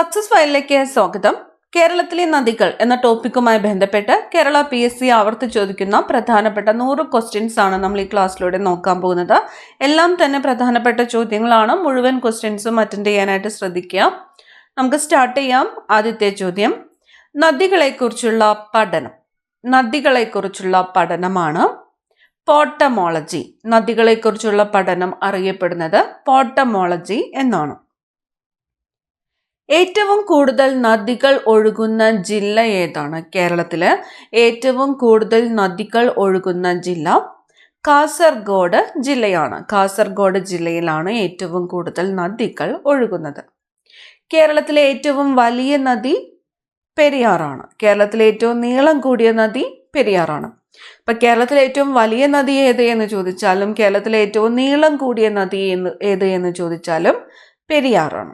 Success ഫയലിലേക്ക് സ്വാഗതം. കേരളത്തിലെ നദികൾ എന്ന ടോപ്പിക്കുമായി ബന്ധപ്പെട്ട് കേരള പി എസ് സി ആവർത്തി ചോദിക്കുന്ന പ്രധാനപ്പെട്ട നൂറ് ക്വസ്റ്റ്യൻസ് ആണ് നമ്മൾ ഈ ക്ലാസ്സിലൂടെ നോക്കാൻ പോകുന്നത്. എല്ലാം തന്നെ പ്രധാനപ്പെട്ട ചോദ്യങ്ങളാണ്. മുഴുവൻ ക്വസ്റ്റ്യൻസും അറ്റൻഡ് ചെയ്യാനായിട്ട് ശ്രദ്ധിക്കുക. നമുക്ക് സ്റ്റാർട്ട് ചെയ്യാം. ആദ്യത്തെ ചോദ്യം. നദികളെക്കുറിച്ചുള്ള പഠനം. നദികളെക്കുറിച്ചുള്ള പഠനമാണ് പോട്ടമോളജി. നദികളെക്കുറിച്ചുള്ള പഠനം അറിയപ്പെടുന്നത് പോട്ടമോളജി എന്നാണ്. ഏറ്റവും കൂടുതൽ നദികൾ ഒഴുകുന്ന ജില്ല ഏതാണ്? കേരളത്തിൽ ഏറ്റവും കൂടുതൽ നദികൾ ഒഴുകുന്ന ജില്ല കാസർഗോഡ് ജില്ലയാണ്. കാസർഗോഡ് ജില്ലയിലാണ് ഏറ്റവും കൂടുതൽ നദികൾ ഒഴുകുന്നത്. കേരളത്തിലെ ഏറ്റവും വലിയ നദി പെരിയാറാണ്. കേരളത്തിലെ ഏറ്റവും നീളം കൂടിയ നദി പെരിയാറാണ്. അപ്പൊ കേരളത്തിലെ ഏറ്റവും വലിയ നദി ഏത് എന്ന് ചോദിച്ചാലും കേരളത്തിലെ ഏറ്റവും നീളം കൂടിയ നദി എന്ന് ഏത് എന്ന് ചോദിച്ചാലും പെരിയാറാണ്.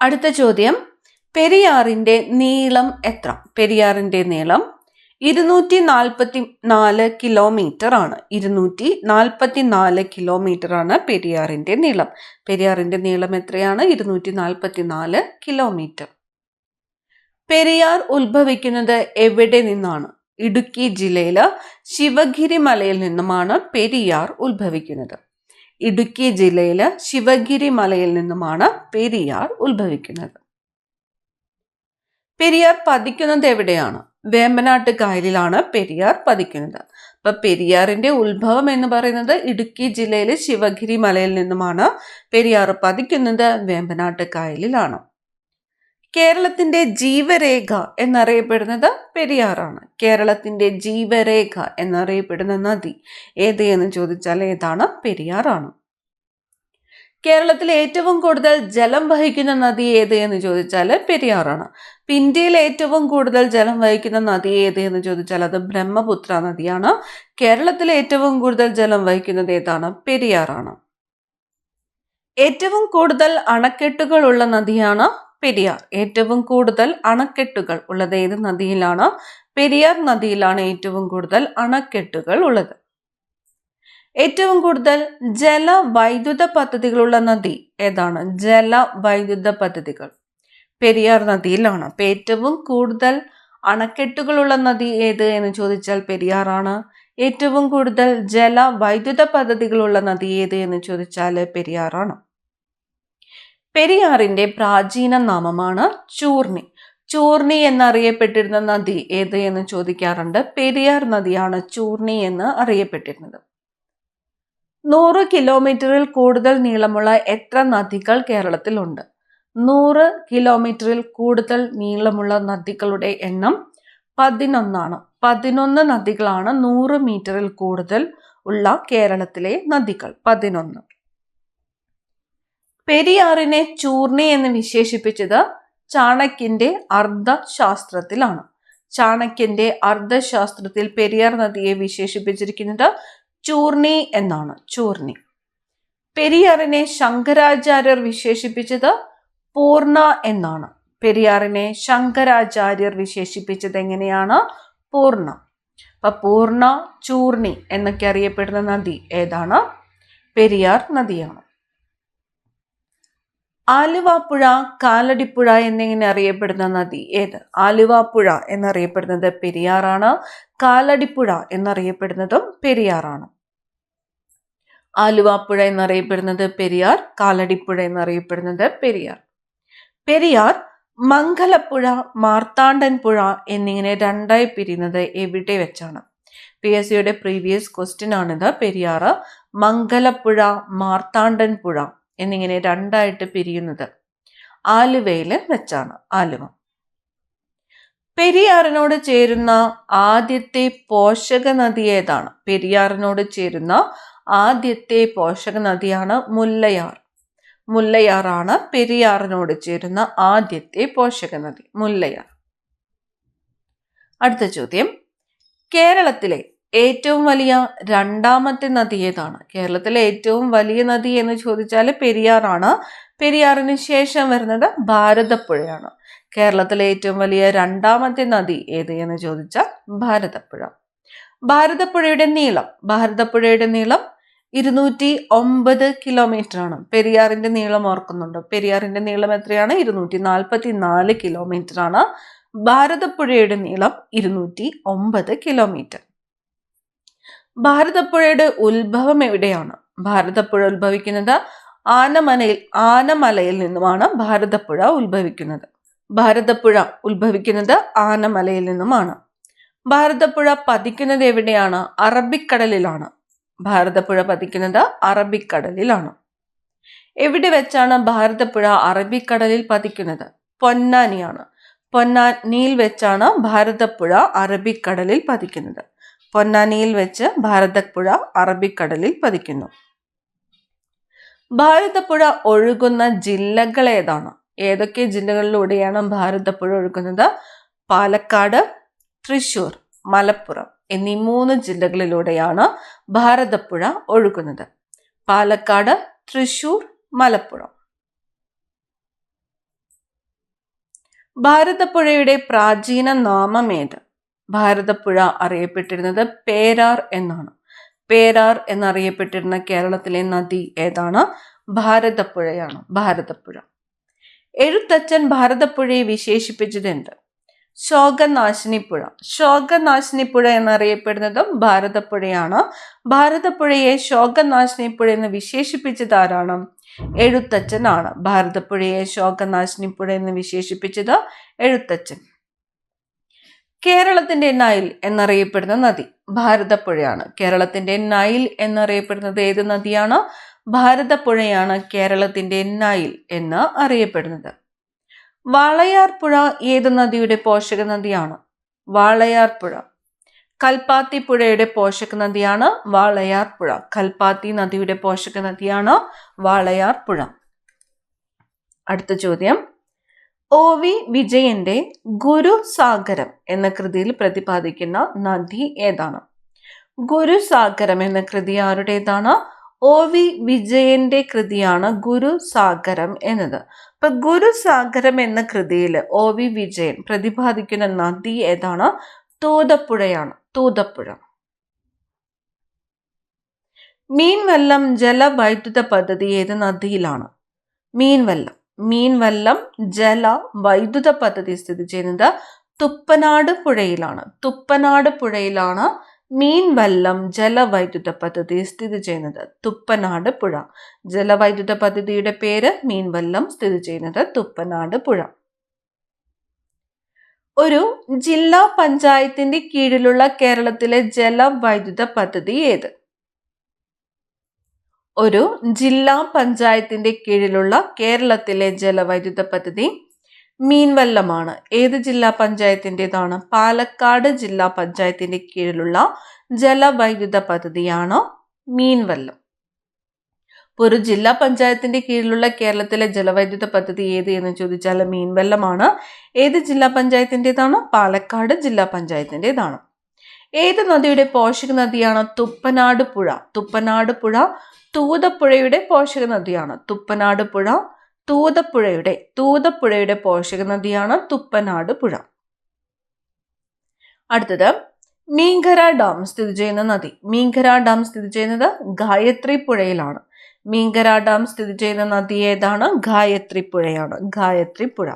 അടുത്ത ചോദ്യം. പെരിയാറിന്റെ നീളം എത്ര? പെരിയാറിന്റെ നീളം ഇരുന്നൂറ്റി നാൽപ്പത്തി നാല് കിലോമീറ്റർ ആണ്. ഇരുന്നൂറ്റി നാൽപ്പത്തി നാല് കിലോമീറ്റർ ആണ് പെരിയാറിന്റെ നീളം. പെരിയാറിന്റെ നീളം എത്രയാണ്? ഇരുന്നൂറ്റി നാൽപ്പത്തി നാല് കിലോമീറ്റർ പെരിയാർ ഉത്ഭവിക്കുന്നത് എവിടെ നിന്നാണ്? ഇടുക്കി ജില്ലയിലെ ശിവഗിരി മലയിൽ നിന്നുമാണ് പെരിയാർ ഉത്ഭവിക്കുന്നത്. ഇടുക്കി ജില്ലയിലെ ശിവഗിരി മലയിൽ നിന്നുമാണ് പെരിയാർ ഉത്ഭവിക്കുന്നത്. പെരിയാർ പതിക്കുന്നത് എവിടെയാണ്? വേമ്പനാട്ട് കായലിലാണ് പെരിയാർ പതിക്കുന്നത്. അപ്പൊ പെരിയാറിന്റെ ഉത്ഭവം എന്ന് പറയുന്നത് ഇടുക്കി ജില്ലയിലെ ശിവഗിരി മലയിൽ നിന്നുമാണ് പെരിയാർ പതിക്കുന്നത് വേമ്പനാട്ട് കായലിലാണ്. കേരളത്തിന്റെ ജീവരേഖ എന്നറിയപ്പെടുന്നത് പെരിയാറാണ്. കേരളത്തിന്റെ ജീവരേഖ എന്നറിയപ്പെടുന്ന നദി ഏത് എന്ന് ചോദിച്ചാൽ ഏതാണ്? പെരിയാറാണ്. കേരളത്തിലെ ഏറ്റവും കൂടുതൽ ജലം വഹിക്കുന്ന നദി ഏത് എന്ന് ചോദിച്ചാൽ പെരിയാറാണ്. ഇന്ത്യയിൽ ഏറ്റവും കൂടുതൽ ജലം വഹിക്കുന്ന നദി ഏത് എന്ന് ചോദിച്ചാൽ അത് ബ്രഹ്മപുത്ര നദിയാണ്. കേരളത്തിലെ ഏറ്റവും കൂടുതൽ ജലം വഹിക്കുന്നത് ഏതാണ്? പെരിയാറാണ്. ഏറ്റവും കൂടുതൽ അണക്കെട്ടുകളുള്ള നദിയാണ് പെരിയാർ. ഏറ്റവും കൂടുതൽ അണക്കെട്ടുകൾ ഉള്ളത് ഏത് നദിയിലാണ്? പെരിയാർ നദിയിലാണ് ഏറ്റവും കൂടുതൽ അണക്കെട്ടുകൾ ഉള്ളത്. ഏറ്റവും കൂടുതൽ ജലവൈദ്യുത പദ്ധതികളുള്ള നദി ഏതാണ്? ജലവൈദ്യുത പദ്ധതികൾ. പെരിയാർ നദിയിലാണ്. അപ്പൊ ഏറ്റവും കൂടുതൽ അണക്കെട്ടുകളുള്ള നദി ഏത് എന്ന് ചോദിച്ചാൽ പെരിയാറാണ്. ഏറ്റവും കൂടുതൽ ജലവൈദ്യുത പദ്ധതികളുള്ള നദി ഏത് എന്ന് ചോദിച്ചാൽ പെരിയാറാണ്. പെരിയാറിന്റെ പ്രാചീന നാമമാണ് ചൂർണി. ചൂർണി എന്നറിയപ്പെട്ടിരുന്ന നദി ഏത് എന്ന് ചോദിക്കാറുണ്ട്. പെരിയാർ നദിയാണ് ചൂർണി എന്ന് അറിയപ്പെട്ടിരുന്നത്. നൂറ് കിലോമീറ്ററിൽ കൂടുതൽ നീളമുള്ള എത്ര നദികൾ കേരളത്തിലുണ്ട് നൂറ് കിലോമീറ്ററിൽ കൂടുതൽ നീളമുള്ള നദികളുടെ എണ്ണം പതിനൊന്നാണ്. പതിനൊന്ന് നദികളാണ് നൂറ് മീറ്ററിൽ കൂടുതൽ ഉള്ള കേരളത്തിലെ നദികൾ. പതിനൊന്ന്. പെരിയാറിനെ ചൂർണി എന്ന് വിശേഷിപ്പിച്ചത് ചാണക്യന്റെ അർദ്ധശാസ്ത്രത്തിലാണ്. ചാണക്യന്റെ അർദ്ധശാസ്ത്രത്തിൽ പെരിയാർ നദിയെ വിശേഷിപ്പിച്ചിരിക്കുന്നത് ചൂർണി എന്നാണ് ചൂർണി. പെരിയാറിനെ ശങ്കരാചാര്യർ വിശേഷിപ്പിച്ചത് പൂർണ എന്നാണ്. പെരിയാറിനെ ശങ്കരാചാര്യർ വിശേഷിപ്പിച്ചത് എങ്ങനെയാണ്? പൂർണ അപ്പൊ പൂർണ ചൂർണി എന്നൊക്കെ അറിയപ്പെടുന്ന നദി ഏതാണ്? പെരിയാർ നദിയാണ്. ആലുവാപ്പുഴ കാലടിപ്പുഴ എന്നിങ്ങനെ അറിയപ്പെടുന്ന നദി ഏത്? ആലുവാപ്പുഴ എന്നറിയപ്പെടുന്നത് പെരിയാറാണ്. കാലടിപ്പുഴ എന്നറിയപ്പെടുന്നതും പെരിയാറാണ്. ആലുവാപ്പുഴ എന്നറിയപ്പെടുന്നത് പെരിയാർ കാലടിപ്പുഴ എന്നറിയപ്പെടുന്നത് പെരിയാർ. പെരിയാർ മംഗലപ്പുഴ മാർത്താണ്ഡൻ പുഴ എന്നിങ്ങനെ രണ്ടായി പിരിയുന്നത് എവിടെ വെച്ചാണ്? പി എസ് സിയുടെ പ്രീവിയസ് ക്വസ്റ്റ്യൻ ആണിത്. പെരിയാറ് മംഗലപ്പുഴ മാർത്താണ്ഡൻ പുഴ എന്നിങ്ങനെ രണ്ടായിട്ട് പിരിയുന്നത് ആലുവയിൽ വെച്ചാണ് ആലുവ. പെരിയാറിനോട് ചേരുന്ന ആദ്യത്തെ പോഷക നദി ഏതാണ്? പെരിയാറിനോട് ചേരുന്ന ആദ്യത്തെ പോഷക നദിയാണ് മുല്ലയാർ. മുല്ലയാറാണ് പെരിയാറിനോട് ചേരുന്ന ആദ്യത്തെ പോഷക നദി മുല്ലയാർ. അടുത്ത ചോദ്യം. കേരളത്തിലെ ഏറ്റവും വലിയ രണ്ടാമത്തെ നദി ഏതാണ്? കേരളത്തിലെ ഏറ്റവും വലിയ നദി എന്ന് ചോദിച്ചാൽ പെരിയാറാണ്. പെരിയാറിന് ശേഷം വരുന്നത് ഭാരതപ്പുഴയാണ്. കേരളത്തിലെ ഏറ്റവും വലിയ രണ്ടാമത്തെ നദി ഏത് എന്ന് ചോദിച്ചാൽ ഭാരതപ്പുഴ. ഭാരതപ്പുഴയുടെ നീളം ഭാരതപ്പുഴയുടെ നീളം ഇരുന്നൂറ്റി ഒമ്പത് കിലോമീറ്റർ ആണ് പെരിയാറിന്റെ നീളം ഓർക്കുന്നുണ്ട്? പെരിയാറിന്റെ നീളം എത്രയാണ്? ഇരുന്നൂറ്റി നാൽപ്പത്തി നാല് കിലോമീറ്റർ ആണ് ഭാരതപ്പുഴയുടെ നീളം ഇരുന്നൂറ്റി ഒമ്പത് കിലോമീറ്റർ. ഭാരതപ്പുഴയുടെ ഉത്ഭവം എവിടെയാണ്? ഭാരതപ്പുഴ ഉത്ഭവിക്കുന്നത് ആനമലയിൽ ആനമലയിൽ നിന്നുമാണ് ഭാരതപ്പുഴ ഉത്ഭവിക്കുന്നത്. ഭാരതപ്പുഴ ഉത്ഭവിക്കുന്നത് ആനമലയിൽ നിന്നുമാണ്. ഭാരതപ്പുഴ പതിക്കുന്നത് എവിടെയാണ്? അറബിക്കടലിലാണ്. ഭാരതപ്പുഴ പതിക്കുന്നത് അറബിക്കടലിലാണ്. എവിടെ വെച്ചാണ് ഭാരതപ്പുഴ അറബിക്കടലിൽ പതിക്കുന്നത്? പൊന്നാനിയാണ്. പൊന്നാനിയിൽ വെച്ചാണ് ഭാരതപ്പുഴ അറബിക്കടലിൽ പതിക്കുന്നത്. പൊന്നാനിയിൽ വെച്ച് ഭാരതപ്പുഴ അറബിക്കടലിൽ പതിക്കുന്നു. ഭാരതപ്പുഴ ഒഴുകുന്ന ജില്ലകൾ ഏതാണ്? ഏതൊക്കെ ജില്ലകളിലൂടെയാണ് ഭാരതപ്പുഴ ഒഴുകുന്നത്? പാലക്കാട് തൃശൂർ മലപ്പുറം എന്നീ മൂന്ന് ജില്ലകളിലൂടെയാണ് ഭാരതപ്പുഴ ഒഴുകുന്നത്. പാലക്കാട് തൃശൂർ മലപ്പുറം. ഭാരതപ്പുഴയുടെ പ്രാചീന നാമം ഏത്? ഭാരതപ്പുഴ അറിയപ്പെട്ടിരുന്നത് പേരാർ എന്നാണ്. പേരാർ എന്നറിയപ്പെട്ടിരുന്ന കേരളത്തിലെ നദി ഏതാണ്? ഭാരതപ്പുഴയാണ്. ഭാരതപ്പുഴ. എഴുത്തച്ഛൻ ഭാരതപ്പുഴയെ വിശേഷിപ്പിച്ചത് എന്ത് ശോകനാശിനിപ്പുഴ. ശോകനാശിനിപ്പുഴ എന്നറിയപ്പെടുന്നതും ഭാരതപ്പുഴയാണ്. ഭാരതപ്പുഴയെ ശോകനാശിനിപ്പുഴ എന്ന് വിശേഷിപ്പിച്ചത് ആരാണ്? എഴുത്തച്ഛനാണ്. ഭാരതപ്പുഴയെ ശോകനാശിനിപ്പുഴ എന്ന് വിശേഷിപ്പിച്ചത് എഴുത്തച്ഛൻ. കേരളത്തിന്റെ നൈൽ എന്നറിയപ്പെടുന്ന നദി ഭാരതപ്പുഴയാണ്. കേരളത്തിന്റെ നൈൽ എന്നറിയപ്പെടുന്നത് ഏത് നദിയാണ്? ഭാരതപ്പുഴയാണ് കേരളത്തിന്റെ നൈൽ എന്ന് അറിയപ്പെടുന്നത്. വാളയാർ പുഴ ഏത് നദിയുടെ പോഷക നദിയാണ്? വാളയാർ പുഴ കൽപ്പാത്തി പുഴയുടെ പോഷക നദിയാണ് വാളയാർ പുഴ കൽപ്പാത്തി നദിയുടെ പോഷക നദിയാണ് വാളയാർ പുഴ അടുത്ത ചോദ്യം. ഒ വി വിജയന്റെ ഗുരുസാഗരം എന്ന കൃതിയിൽ പ്രതിപാദിക്കുന്ന നദി ഏതാണ്? ഗുരുസാഗരം എന്ന കൃതി ആരുടേതാണ്? ഒ വി വിജയന്റെ കൃതിയാണ് ഗുരുസാഗരം എന്നത്. അപ്പൊ ഗുരുസാഗരം എന്ന കൃതിയിൽ ഒ വി വിജയൻ പ്രതിപാദിക്കുന്ന നദി ഏതാണ്? തൂതപ്പുഴയാണ് തൂതപ്പുഴ. മീൻവല്ലം ജലവൈദ്യുത പദ്ധതി ഏത് നദിയിലാണ്? മീൻവല്ലം. മീൻവല്ലം ജല വൈദ്യുത പദ്ധതി സ്ഥിതി ചെയ്യുന്നത് തുപ്പനാട് പുഴയിലാണ്. തുപ്പനാട് പുഴയിലാണ് മീൻവല്ലം ജലവൈദ്യുത പദ്ധതി സ്ഥിതി ചെയ്യുന്നത്. തുപ്പനാട് പുഴ. ജലവൈദ്യുത പദ്ധതിയുടെ പേര് മീൻവല്ലം സ്ഥിതി ചെയ്യുന്നത് തുപ്പനാട് പുഴ. ഒരു ജില്ലാ പഞ്ചായത്തിന്റെ കീഴിലുള്ള കേരളത്തിലെ ജലവൈദ്യുത പദ്ധതി ഏത്? ഒരു ജില്ലാ പഞ്ചായത്തിന്റെ കീഴിലുള്ള കേരളത്തിലെ ജലവൈദ്യുത പദ്ധതി മീൻവല്ലമാണ്. ഏത് ജില്ലാ പഞ്ചായത്തിന്റെതാണ്? പാലക്കാട് ജില്ലാ പഞ്ചായത്തിന്റെ കീഴിലുള്ള ജലവൈദ്യുത പദ്ധതിയാണ് മീൻവല്ലം. ഒരു ജില്ലാ പഞ്ചായത്തിന്റെ കീഴിലുള്ള കേരളത്തിലെ ജലവൈദ്യുത പദ്ധതി ഏത് എന്ന് ചോദിച്ചാൽ മീൻവല്ലമാണ്. ഏത് ജില്ലാ പഞ്ചായത്തിന്റെതാണ്? പാലക്കാട് ജില്ലാ പഞ്ചായത്തിന്റെതാണ്. ഏത് നദിയുടെ പോഷക നദിയാണ്? തുപ്പനാട് പുഴ. തുപ്പനാട് പുഴ തൂതപ്പുഴയുടെ പോഷക നദിയാണ്. തുപ്പനാട് പുഴ തൂതപ്പുഴയുടെ തൂതപ്പുഴയുടെ പോഷക നദിയാണ് തുപ്പനാട് പുഴ. അടുത്തത് മീങ്കര ഡാം സ്ഥിതി ചെയ്യുന്ന നദി. മീങ്കര ഡാം സ്ഥിതി ചെയ്യുന്നത് ഗായത്രി പുഴയിലാണ്. മീങ്കര ഡാം സ്ഥിതി ചെയ്യുന്ന നദി ഏതാണ്? ഗായത്രി പുഴയാണ്. ഗായത്രി പുഴ.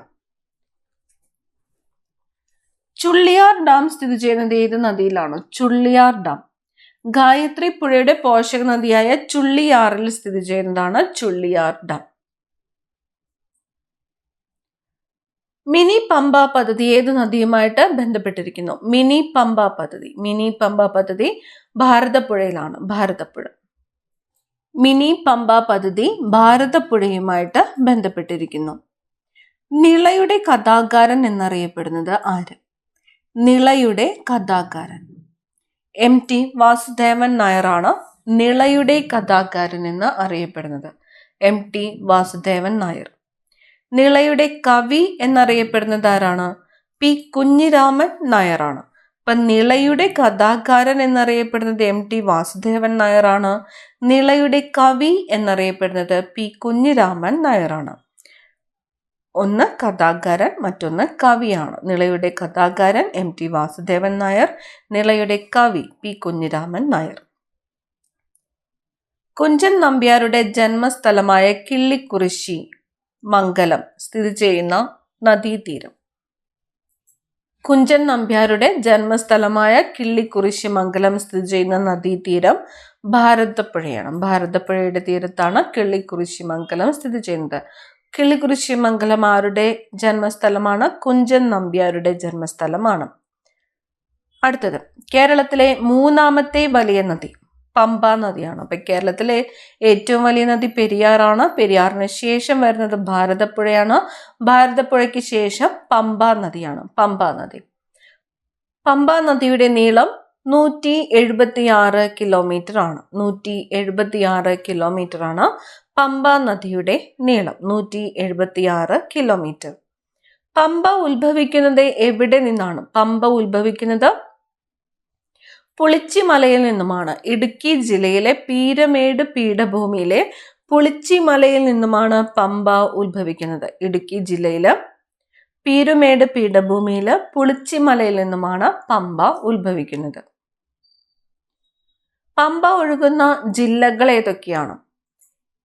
ചുള്ളിയാർ ഡാം സ്ഥിതി ചെയ്യുന്നത് ഏത് നദിയിലാണ്? ചുള്ളിയാർ ഡാം. ഗായത്രി പുഴയുടെ പോഷക നദിയായ ചുള്ളിയാറിൽ സ്ഥിതി ചെയ്യുന്നതാണ് ചുള്ളിയാർ ഡാം. മിനി പമ്പ പദ്ധതി ഏത് നദിയുമായിട്ട് ബന്ധപ്പെട്ടിരിക്കുന്നു? മിനി പമ്പ പദ്ധതി. മിനി പമ്പ പദ്ധതി ഭാരതപ്പുഴയിലാണ്. ഭാരതപ്പുഴ. മിനി പമ്പ പദ്ധതി ഭാരതപ്പുഴയുമായിട്ട് ബന്ധപ്പെട്ടിരിക്കുന്നു. നിളയുടെ കഥാകാരൻ എന്നറിയപ്പെടുന്നത് ആര്? നിളയുടെ കഥാകാരൻ. എം ടി വാസുദേവൻ നായറാണ് നിളയുടെ കഥാകാരൻ എന്ന് അറിയപ്പെടുന്നത്. M T Vasudevan Nair. നിളയുടെ കവി എന്നറിയപ്പെടുന്നത് ആരാണ്? പി കുഞ്ഞിരാമൻ നായറാണ് അപ്പൊ നിളയുടെ കഥാകാരൻ എന്നറിയപ്പെടുന്നത് എം ടി വാസുദേവൻ നായറാണ് നിളയുടെ കവി എന്നറിയപ്പെടുന്നത് പി കുഞ്ഞിരാമൻ നായരാണ്. ഒന്ന് കഥാകാരൻ മറ്റൊന്ന് കവിയാണ്. നിളയുടെ കഥാകാരൻ എം ടി വാസുദേവൻ നായർ നിളയുടെ കവി പി കുഞ്ഞിരാമൻ നായർ. കുഞ്ചൻ നമ്പ്യാരുടെ ജന്മസ്ഥലമായ കിള്ളിക്കുറിശി മംഗലം സ്ഥിതി ചെയ്യുന്ന നദീതീരം. കുഞ്ചൻ നമ്പ്യാരുടെ ജന്മസ്ഥലമായ കിള്ളിക്കുറിശി മംഗലം സ്ഥിതി ചെയ്യുന്ന നദീതീരം ഭാരതപ്പുഴയാണ്. ഭാരതപ്പുഴയുടെ തീരത്താണ് കിള്ളിക്കുറിശി മംഗലം സ്ഥിതി ചെയ്യുന്നത്. കിള്ളിക്കുറിശി മംഗലം ആരുടെ ജന്മസ്ഥലമാണ് കുഞ്ചൻ നമ്പ്യാരുടെ ജന്മസ്ഥലമാണ്. അടുത്തത് കേരളത്തിലെ മൂന്നാമത്തെ വലിയ നദി പമ്പ നദിയാണ്. അപ്പൊ കേരളത്തിലെ ഏറ്റവും വലിയ നദി പെരിയാറാണ്. പെരിയാറിന് ശേഷം വരുന്നത് ഭാരതപ്പുഴയാണ്. ഭാരതപ്പുഴയ്ക്ക് ശേഷം പമ്പ നദിയാണ് പമ്പ നദി. പമ്പ നദിയുടെ നീളം നൂറ്റി എഴുപത്തി ആറ് കിലോമീറ്റർ ആണ് നൂറ്റി എഴുപത്തി ആറ് കിലോമീറ്റർ ആണ് പമ്പ നദിയുടെ നീളം നൂറ്റി എഴുപത്തി ആറ് കിലോമീറ്റർ പമ്പ ഉത്ഭവിക്കുന്നത് എവിടെ നിന്നാണ്? പമ്പ ഉത്ഭവിക്കുന്നത് പുളിച്ചിമലയിൽ നിന്നുമാണ്. ഇടുക്കി ജില്ലയിലെ പീരമേട് പീഠഭൂമിയിലെ പുളിച്ചിമലയിൽ നിന്നുമാണ് പമ്പ ഉത്ഭവിക്കുന്നത്. ഇടുക്കി ജില്ലയിലെ പീരുമേട് പീഠഭൂമിയിൽ പുളിച്ചിമലയിൽ നിന്നുമാണ് പമ്പ ഉത്ഭവിക്കുന്നത്. പമ്പ ഒഴുകുന്ന ജില്ലകൾ ഏതൊക്കെയാണ്?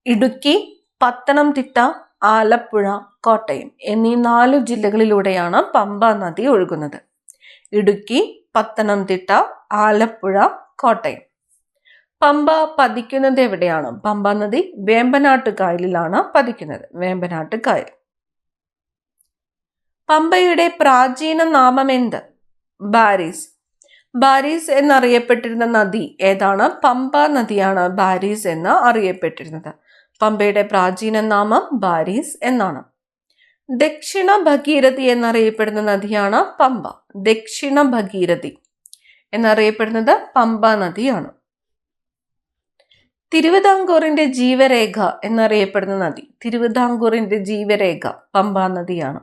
ഇടുക്കി പത്തനംതിട്ട ആലപ്പുഴ കോട്ടയം എന്നീ നാല് ജില്ലകളിലൂടെയാണ് പമ്പ നദി ഒഴുകുന്നത്. ഇടുക്കി പത്തനംതിട്ട ആലപ്പുഴ കോട്ടയം. പമ്പ പതിക്കുന്നത് എവിടെയാണ്? പമ്പ നദി വേമ്പനാട്ട് കായലിലാണ് പതിക്കുന്നത്. വേമ്പനാട്ട് കായൽ പമ്പയുടെ പ്രാചീന നാമം എന്ത്? ബാരീസ്. ബാരീസ് എന്നറിയപ്പെട്ടിരുന്ന നദി ഏതാണ്? പമ്പ നദിയാണ് ബാരീസ് എന്ന് അറിയപ്പെട്ടിരുന്നത്. പമ്പയുടെ പ്രാചീന നാമം ബാരീസ് എന്നാണ്. ദക്ഷിണ ഭഗീരഥി എന്നറിയപ്പെടുന്ന നദിയാണ് പമ്പ. ദക്ഷിണ ഭഗീരഥി എന്നറിയപ്പെടുന്നത് പമ്പ നദിയാണ്. തിരുവിതാംകൂറിന്റെ ജീവരേഖ എന്നറിയപ്പെടുന്ന നദി. തിരുവിതാംകൂറിന്റെ ജീവരേഖ പമ്പ നദിയാണ്.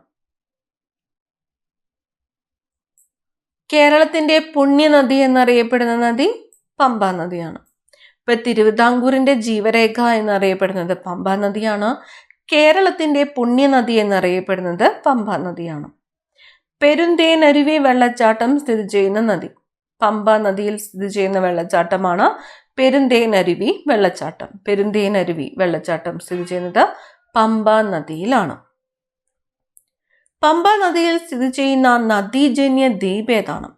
കേരളത്തിന്റെ പുണ്യനദി എന്നറിയപ്പെടുന്ന നദി പമ്പ നദിയാണ്. ഇപ്പൊ തിരുവിതാംകൂറിന്റെ ജീവരേഖ എന്നറിയപ്പെടുന്നത് പമ്പാ നദിയാണ്. കേരളത്തിന്റെ പുണ്യനദി എന്നറിയപ്പെടുന്നത് പമ്പാ നദിയാണ്. പെരുന്തേനരുവി വെള്ളച്ചാട്ടം സ്ഥിതി ചെയ്യുന്ന നദി. പമ്പ നദിയിൽ സ്ഥിതി ചെയ്യുന്ന വെള്ളച്ചാട്ടമാണ് പെരുന്തേനരുവി വെള്ളച്ചാട്ടം. പെരുന്തേനരുവി വെള്ളച്ചാട്ടം സ്ഥിതി ചെയ്യുന്നത് പമ്പ നദിയിലാണ്. പമ്പ നദിയിൽ സ്ഥിതി ചെയ്യുന്ന നദീജന്യ ദ്വീപ് ഏതാണ്?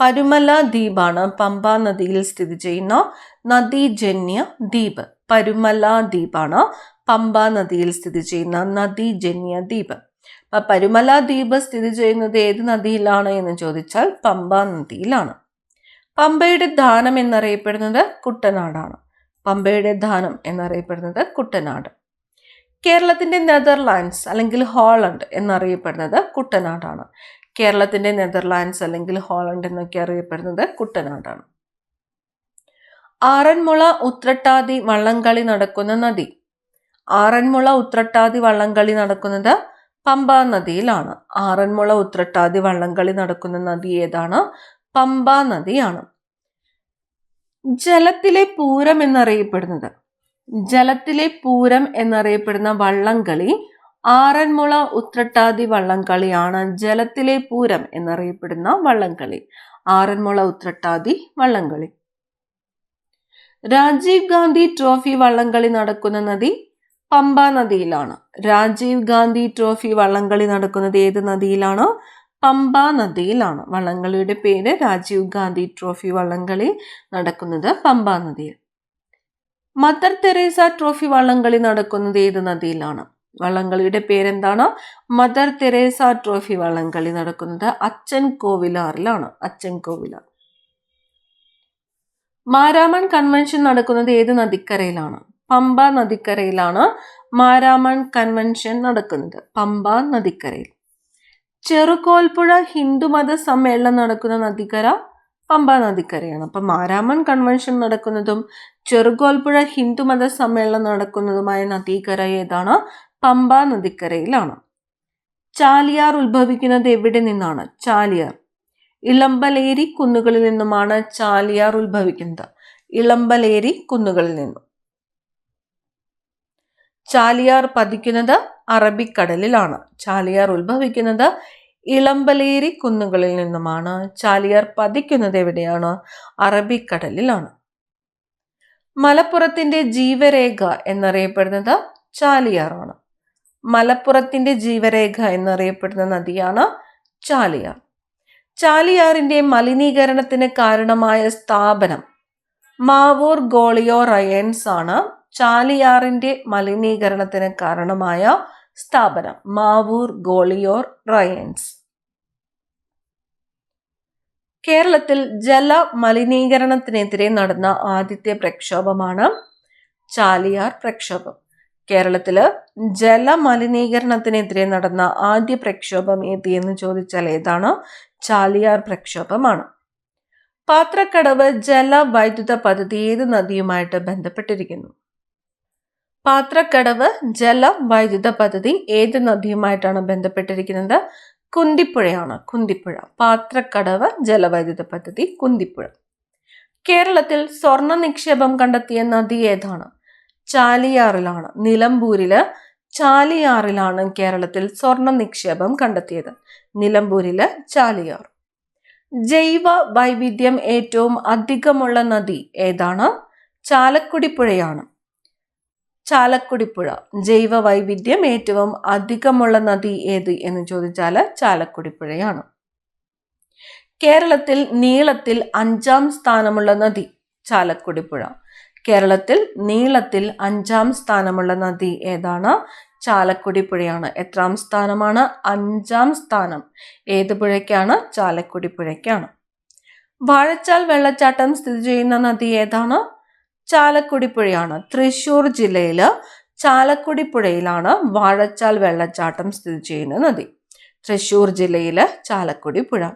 പരുമല ദ്വീപാണ് പമ്പ നദിയിൽ സ്ഥിതി ചെയ്യുന്ന നദീജന്യ ദ്വീപ്. പരുമല ദ്വീപാണ് പമ്പ നദിയിൽ സ്ഥിതി ചെയ്യുന്ന നദീജന്യ ദ്വീപ്. അപ്പൊ പരുമല ദ്വീപ് സ്ഥിതി ചെയ്യുന്നത് ഏത് നദിയിലാണ് എന്ന് ചോദിച്ചാൽ പമ്പ നദിയിലാണ്. പമ്പയുടെ ദാനം എന്നറിയപ്പെടുന്നത് കുട്ടനാടാണ്. പമ്പയുടെ ദാനം എന്നറിയപ്പെടുന്നത് കുട്ടനാട്. കേരളത്തിന്റെ നെതർലാൻഡ്സ് അല്ലെങ്കിൽ ഹോളണ്ട് എന്നറിയപ്പെടുന്നത് കുട്ടനാടാണ്. കേരളത്തിന്റെ നെതർലാൻഡ്സ് അല്ലെങ്കിൽ ഹോളണ്ട് എന്നൊക്കെ അറിയപ്പെടുന്നത് കുട്ടനാടാണ്. ആറന്മുള ഉത്രട്ടാതി വള്ളംകളി നടക്കുന്ന നദി. ആറന്മുള ഉത്രട്ടാതി വള്ളംകളി നടക്കുന്നത് പമ്പ നദിയിലാണ്. ആറന്മുള ഉത്രട്ടാതി വള്ളംകളി നടക്കുന്ന നദി ഏതാണ്? പമ്പ നദിയാണ്. ജലത്തിലെ പൂരം എന്നറിയപ്പെടുന്നത്. ജലത്തിലെ പൂരം എന്നറിയപ്പെടുന്ന വള്ളംകളി ആറന്മുള ഉത്രട്ടാതി വള്ളംകളിയാണ് ജലത്തിലെ പൂരം എന്നറിയപ്പെടുന്ന വള്ളംകളി. ആറന്മുള ഉത്രട്ടാതി വള്ളംകളി. രാജീവ് ഗാന്ധി ട്രോഫി വള്ളംകളി നടക്കുന്ന നദി പമ്പ നദിയിലാണ്. രാജീവ് ഗാന്ധി ട്രോഫി വള്ളംകളി നടക്കുന്നത് ഏത് നദിയിലാണ്? പമ്പ നദിയിലാണ്. വള്ളംകളിയുടെ പേര് രാജീവ് ഗാന്ധി ട്രോഫി വള്ളംകളി നടക്കുന്നത് പമ്പ നദിയിൽ. മദർ തെരേസ ട്രോഫി വള്ളംകളി നടക്കുന്നത് ഏത് നദിയിലാണ്? വള്ളംകളിയുടെ പേരെന്താണ്? മദർ തെരേസ ട്രോഫി വള്ളംകളി നടക്കുന്നത് അച്ഛൻ കോവിലാറിലാണ്. അച്ഛൻ കോവിലാർ. മാരാമൺ കൺവെൻഷൻ നടക്കുന്നത് ഏത് നദിക്കരയിലാണ്? പമ്പ നദിക്കരയിലാണ് മാരാമൺ കൺവെൻഷൻ നടക്കുന്നത്. പമ്പ നദിക്കരയിൽ. ചെറുകോൽപ്പുഴ ഹിന്ദുമത സമ്മേളനം നടക്കുന്ന നദിക്കര പമ്പ നദിക്കരയാണ്. അപ്പം മാരാമൺ കൺവെൻഷൻ നടക്കുന്നതും ചെറുകോൽപ്പുഴ ഹിന്ദുമത സമ്മേളനം നടക്കുന്നതുമായ നദീകര ഏതാണ്? പമ്പ നദിക്കരയിലാണ്. ചാലിയാർ ഉത്ഭവിക്കുന്നത് എവിടെ നിന്നാണ്? ചാലിയാർ. ഇളമ്പലേരി കുന്നുകളിൽ നിന്നുമാണ് ചാലിയാർ ഉത്ഭവിക്കുന്നത്. ഇളമ്പലേരി കുന്നുകളിൽ നിന്നും. ചാലിയാർ പതിക്കുന്നത് അറബിക്കടലിലാണ്. ചാലിയാർ ഉത്ഭവിക്കുന്നത് ഇളമ്പലേരി കുന്നുകളിൽ നിന്നുമാണ്. ചാലിയാർ പതിക്കുന്നത് എവിടെയാണ്? അറബിക്കടലിലാണ്. മലപ്പുറത്തിന്റെ ജീവരേഖ എന്നറിയപ്പെടുന്നത് ചാലിയാറാണ്. മലപ്പുറത്തിന്റെ ജീവരേഖ എന്നറിയപ്പെടുന്ന നദിയാണ് ചാലിയാർ. ചാലിയാറിന്റെ മലിനീകരണത്തിന് കാരണമായ സ്ഥാപനം മാവൂർ ഗോളിയോ റയൻസ് ആണ്. ചാലിയാറിന്റെ മലിനീകരണത്തിന് കാരണമായ സ്ഥാപനം മാവൂർ ഗോളിയോർ റയൻസ്. കേരളത്തിൽ ജല മലിനീകരണത്തിനെതിരെ നടന്ന ആദ്യത്തെ പ്രക്ഷോഭമാണ് ചാലിയാർ പ്രക്ഷോഭം. കേരളത്തിൽ ജലമലിനീകരണത്തിനെതിരെ നടന്ന ആദ്യ പ്രക്ഷോഭം ഏത് എന്ന് ചോദിച്ചാൽ ഏതാണ്? ചാലിയാർ പ്രക്ഷോഭമാണ്. പാത്രക്കടവ് ജലവൈദ്യുത പദ്ധതി ഏത് നദിയുമായിട്ട് ബന്ധപ്പെട്ടിരിക്കുന്നു? പാത്രക്കടവ് ജല വൈദ്യുത പദ്ധതി ഏത് നദിയുമായിട്ടാണ് ബന്ധപ്പെട്ടിരിക്കുന്നത്? കുന്തിപ്പുഴയാണ്. കുന്തിപ്പുഴ. പാത്രക്കടവ് ജലവൈദ്യുത പദ്ധതി കുന്തിപ്പുഴ. കേരളത്തിൽ സ്വർണ നിക്ഷേപം കണ്ടെത്തിയ നദി ഏതാണ്? ചാലിയാറിലാണ് നിലമ്പൂരിൽ ചാലിയാറിലാണ് കേരളത്തിൽ സ്വർണ നിക്ഷേപം കണ്ടെത്തിയത്. നിലമ്പൂരിൽ ചാലിയാർ. ജൈവ വൈവിധ്യം ഏറ്റവും അധികമുള്ള നദി ഏതാണ്? ചാലക്കുടി പുഴയാണ് ചാലക്കുടി പുഴ ജൈവ വൈവിധ്യം ഏറ്റവും അധികമുള്ള നദി ഏത് എന്ന് ചോദിച്ചാൽ ചാലക്കുടി പുഴയാണ് കേരളത്തിൽ നീളത്തിൽ അഞ്ചാം സ്ഥാനമുള്ള നദി ചാലക്കുടി പുഴ കേരളത്തിൽ നീളത്തിൽ അഞ്ചാം സ്ഥാനമുള്ള നദി ഏതാണ്? ചാലക്കുടി പുഴയാണ്. എത്രാം സ്ഥാനമാണ്? അഞ്ചാം സ്ഥാനം. ഏത് പുഴയ്ക്കാണ്? ചാലക്കുടി പുഴയ്ക്കാണ്. വാഴച്ചാൽ വെള്ളച്ചാട്ടം സ്ഥിതി ചെയ്യുന്ന നദി ഏതാണ്? ചാലക്കുടി പുഴയാണ്. തൃശൂർ ജില്ലയിൽ ചാലക്കുടി പുഴയിലാണ് വാഴച്ചാൽ വെള്ളച്ചാട്ടം സ്ഥിതി ചെയ്യുന്ന നദി. തൃശൂർ ജില്ലയിലെ ചാലക്കുടി പുഴ.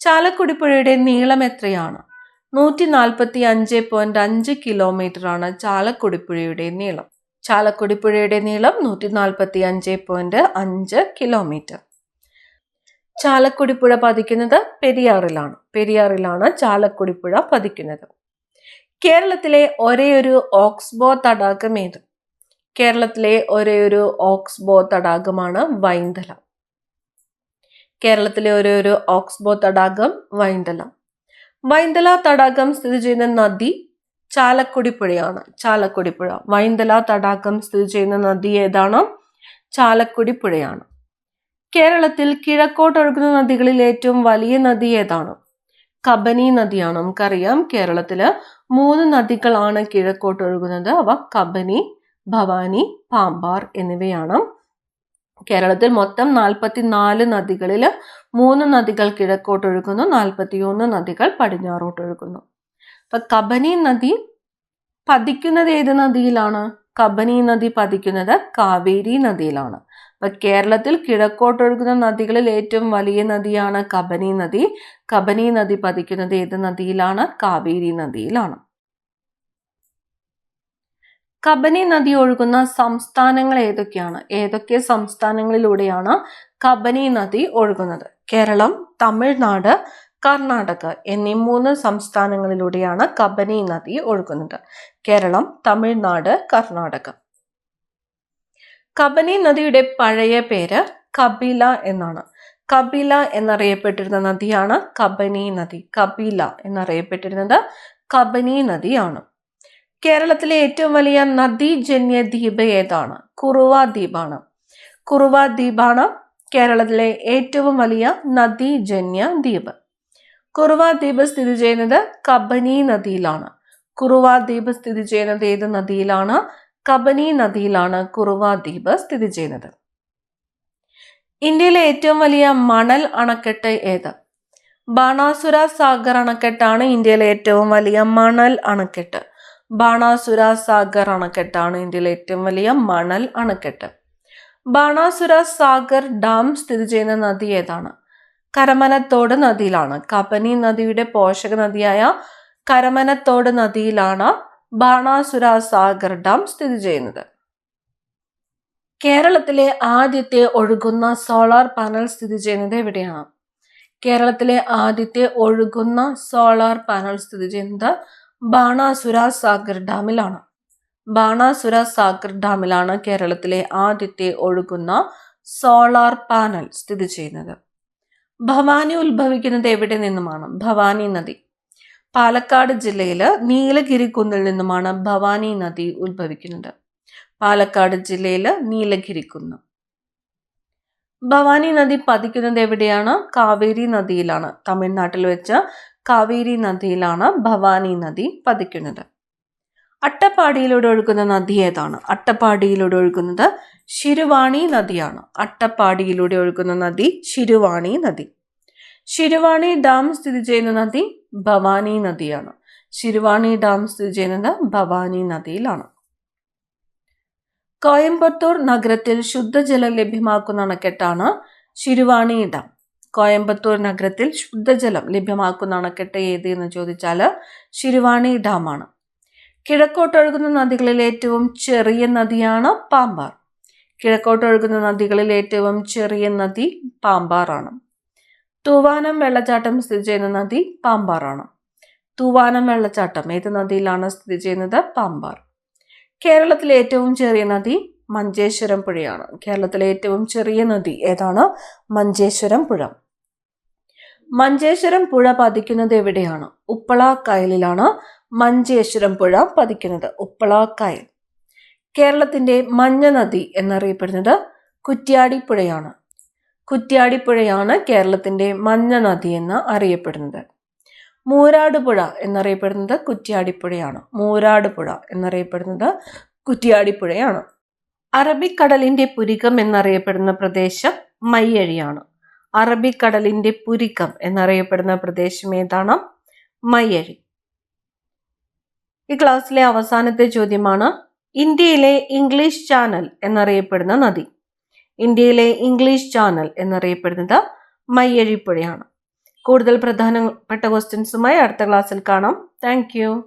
ചാലക്കുടി പുഴയുടെ നീളം എത്രയാണ്? നൂറ്റി നാൽപ്പത്തി അഞ്ച് പോയിന്റ് അഞ്ച് കിലോമീറ്റർ ആണ് ചാലക്കുടിപുഴയുടെ നീളം. ചാലക്കുടിപ്പുഴയുടെ നീളം നൂറ്റി നാൽപ്പത്തി അഞ്ച് പോയിന്റ് അഞ്ച് കിലോമീറ്റർ ചാലക്കുടിപ്പുഴ പതിക്കുന്നത് പെരിയാറിലാണ്. പെരിയാറിലാണ് ചാലക്കുടിപ്പുഴ പതിക്കുന്നത്. കേരളത്തിലെ ഒരേയൊരു ഓക്സ്ബോ തടാകം ഏത്? കേരളത്തിലെ ഒരേയൊരു ഓക്സ്ബോ തടാകമാണ് വൈന്തല. കേരളത്തിലെ ഒരേയൊരു ഓക്സ്ബോ തടാകം വൈന്തല. വൈന്തല തടാകം സ്ഥിതി ചെയ്യുന്ന നദി ചാലക്കുടി പുഴയാണ് ചാലക്കുടി പുഴ വൈന്തല തടാകം സ്ഥിതി ചെയ്യുന്ന നദി ഏതാണ്? ചാലക്കുടി പുഴയാണ് കേരളത്തിൽ കിഴക്കോട്ടൊഴുകുന്ന നദികളിൽ ഏറ്റവും വലിയ നദി ഏതാണ്? കബനി നദിയാണ്. നമുക്കറിയാം കേരളത്തിൽ മൂന്ന് നദികളാണ് കിഴക്കോട്ടൊഴുകുന്നത് അവ കബനി ഭവാനി പാമ്പാർ എന്നിവയാണ്. കേരളത്തിൽ മൊത്തം നാൽപ്പത്തി നാല് നദികളിൽ മൂന്ന് നദികൾ കിഴക്കോട്ടൊഴുകുന്നു നാൽപ്പത്തിയൊന്ന് നദികൾ പടിഞ്ഞാറോട്ടൊഴുകുന്നു. അപ്പൊ കബനി നദി പതിക്കുന്നത് ഏത് നദിയിലാണ്? കബനി നദി പതിക്കുന്നത് കാവേരി നദിയിലാണ്. അപ്പൊ കേരളത്തിൽ കിഴക്കോട്ടൊഴുകുന്ന നദികളിൽ ഏറ്റവും വലിയ നദിയാണ് കബനി നദി. കബനി നദി പതിക്കുന്നത് ഏത് നദിയിലാണ്? കാവേരി നദിയിലാണ്. കബനി നദി ഒഴുകുന്ന സംസ്ഥാനങ്ങൾ ഏതൊക്കെയാണ്? ഏതൊക്കെ സംസ്ഥാനങ്ങളിലൂടെയാണ് കബനി നദി ഒഴുകുന്നത്? കേരളം തമിഴ്നാട് കർണാടക എന്നീ മൂന്ന് സംസ്ഥാനങ്ങളിലൂടെയാണ് കബനി നദി ഒഴുകുന്നത്. കേരളം തമിഴ്നാട് കർണാടക. കബനി നദിയുടെ പഴയ പേര് കപില എന്നാണ്. കപില എന്നറിയപ്പെട്ടിരുന്ന നദിയാണ് കബനി നദി. കപില എന്നറിയപ്പെട്ടിരുന്നത് കബനി നദിയാണ്. കേരളത്തിലെ ഏറ്റവും വലിയ നദീജന്യ ദ്വീപ് ഏതാണ്? കുറുവ ദ്വീപാണ്. കുറുവ ദ്വീപാണ് കേരളത്തിലെ ഏറ്റവും വലിയ നദീജന്യ ദ്വീപ്. കുറുവ ദ്വീപ് സ്ഥിതി ചെയ്യുന്നത് കബനി നദിയിലാണ്. കുറുവ ദ്വീപ് സ്ഥിതി ചെയ്യുന്നത് ഏത് നദിയിലാണ്? കബനി നദിയിലാണ് കുറുവ ദ്വീപ് സ്ഥിതി ചെയ്യുന്നത്. ഇന്ത്യയിലെ ഏറ്റവും വലിയ മണൽ അണക്കെട്ട് ഏത്? ബാണാസുര സാഗർ അണക്കെട്ടാണ് ഇന്ത്യയിലെ ഏറ്റവും വലിയ മണൽ അണക്കെട്ട്. ബാണാസുര സാഗർ അണക്കെട്ടാണ് ഇന്ത്യയിലെ ഏറ്റവും വലിയ മണൽ അണക്കെട്ട്. ബാണാസുര സാഗർ ഡാം സ്ഥിതി ചെയ്യുന്ന നദി ഏതാണ്? കരമനത്തോട് നദിയിലാണ്. കബനി നദിയുടെ പോഷക നദിയായ കരമനത്തോട് നദിയിലാണ് ബാണാസുര സാഗർ ഡാം സ്ഥിതി ചെയ്യുന്നത്. കേരളത്തിലെ ആദ്യത്തെ ഒഴുകുന്ന സോളാർ പാനൽ സ്ഥിതി ചെയ്യുന്നത് എവിടെയാണ്? കേരളത്തിലെ ആദ്യത്തെ ഒഴുകുന്ന സോളാർ പാനൽ സ്ഥിതി ചെയ്യുന്നത് ബാണാസുര സാഗർ ഡാമിലാണ്. ബാണാസുര സാഗർ ഡാമിലാണ് കേരളത്തിലെ ആദ്യത്തെ ഒഴുകുന്ന സോളാർ പാനൽ സ്ഥിതി ചെയ്യുന്നത്. ഭവാനി ഉത്ഭവിക്കുന്നത് എവിടെ നിന്നുമാണ്? ഭവാനി നദി. പാലക്കാട് ജില്ലയിൽ നീലഗിരി കുന്നിൽ നിന്നുമാണ് ഭവാനി നദി ഉത്ഭവിക്കുന്നത്. പാലക്കാട് ജില്ലയിൽ നീലഗിരി കുന്ന് ഭവാനി നദി പതിക്കുന്നത് എവിടെയാണ്? കാവേരി നദിയിലാണ്. തമിഴ്നാട്ടിൽ വെച്ച് കാവേരി നദിയിലാണ് ഭവാനി നദി പതിക്കുന്നത്. അട്ടപ്പാടിയിലൂടെ ഒഴുകുന്ന നദി ഏതാണ്? അട്ടപ്പാടിയിലൂടെ ഒഴുകുന്നത് ശിരുവാണി നദിയാണ്. അട്ടപ്പാടിയിലൂടെ ഒഴുകുന്ന നദി ശിരുവാണി നദി. ശിരുവാണി ഡാം സ്ഥിതി ചെയ്യുന്ന നദി ഭവാനി നദിയാണ്. ശിരുവാണി ഡാം സ്ഥിതി ചെയ്യുന്നത് ഭവാനി നദിയിലാണ്. കോയമ്പത്തൂർ നഗരത്തിൽ ശുദ്ധജലം ലഭ്യമാക്കുന്ന അണക്കെട്ടാണ് ശിരുവാണി ഡാം. കോയമ്പത്തൂർ നഗരത്തിൽ ശുദ്ധജലം ലഭ്യമാക്കുന്ന അണക്കെട്ട് ഏത് എന്ന് ചോദിച്ചാൽ ശിരുവാണി ഡാമാണ്. കിഴക്കോട്ടൊഴുകുന്ന നദികളിൽ ഏറ്റവും ചെറിയ നദിയാണ് പാമ്പാർ. കിഴക്കോട്ടൊഴുകുന്ന നദികളിൽ ഏറ്റവും ചെറിയ നദി പാമ്പാറാണ്. തൂവാനം വെള്ളച്ചാട്ടം സ്ഥിതി ചെയ്യുന്ന നദി പാമ്പാറാണ്. തൂവാനം വെള്ളച്ചാട്ടം ഏത് നദിയിലാണ് സ്ഥിതി ചെയ്യുന്നത്? പാമ്പാർ. കേരളത്തിലെ ഏറ്റവും ചെറിയ നദി മഞ്ചേശ്വരം പുഴയാണ്. കേരളത്തിലെ ഏറ്റവും ചെറിയ നദി ഏതാണ്? മഞ്ചേശ്വരം പുഴ. മഞ്ചേശ്വരം പുഴ പതിക്കുന്നത് എവിടെയാണ്? ഉപ്പള കായലിലാണ് മഞ്ചേശ്വരം പുഴ പതിക്കുന്നത്. ഉപ്പള കായൽ. കേരളത്തിന്റെ മഞ്ഞ നദി എന്നറിയപ്പെടുന്നത് കുറ്റ്യാടിപ്പുഴയാണ് കുറ്റ്യാടിപ്പുഴയാണ് കേരളത്തിന്റെ മഞ്ഞ നദി എന്ന് അറിയപ്പെടുന്നത്. മൂരാടുപുഴ എന്നറിയപ്പെടുന്നത് കുറ്റ്യാടിപ്പുഴയാണ് മൂരാടുപുഴ എന്നറിയപ്പെടുന്നത് കുറ്റ്യാടിപ്പുഴയാണ് അറബിക്കടലിന്റെ പുരികം എന്നറിയപ്പെടുന്ന പ്രദേശം മയ്യഴിയാണ്. അറബിക്കടലിന്റെ പുരികം എന്നറിയപ്പെടുന്ന പ്രദേശം ഏതാണ്? മയ്യഴി. ഈ ക്ലാസ്സിലെ അവസാനത്തെ ചോദ്യമാണ് ഇന്ത്യയിലെ ഇംഗ്ലീഷ് ചാനൽ എന്നറിയപ്പെടുന്ന നദി. ഇന്ത്യയിലെ ഇംഗ്ലീഷ് ചാനൽ എന്നറിയപ്പെടുന്നത് മയ്യഴിപ്പുഴയാണ്. കൂടുതൽ പ്രധാനപ്പെട്ട ക്വസ്റ്റ്യൻസുമായി അടുത്ത ക്ലാസ്സിൽ കാണാം. താങ്ക്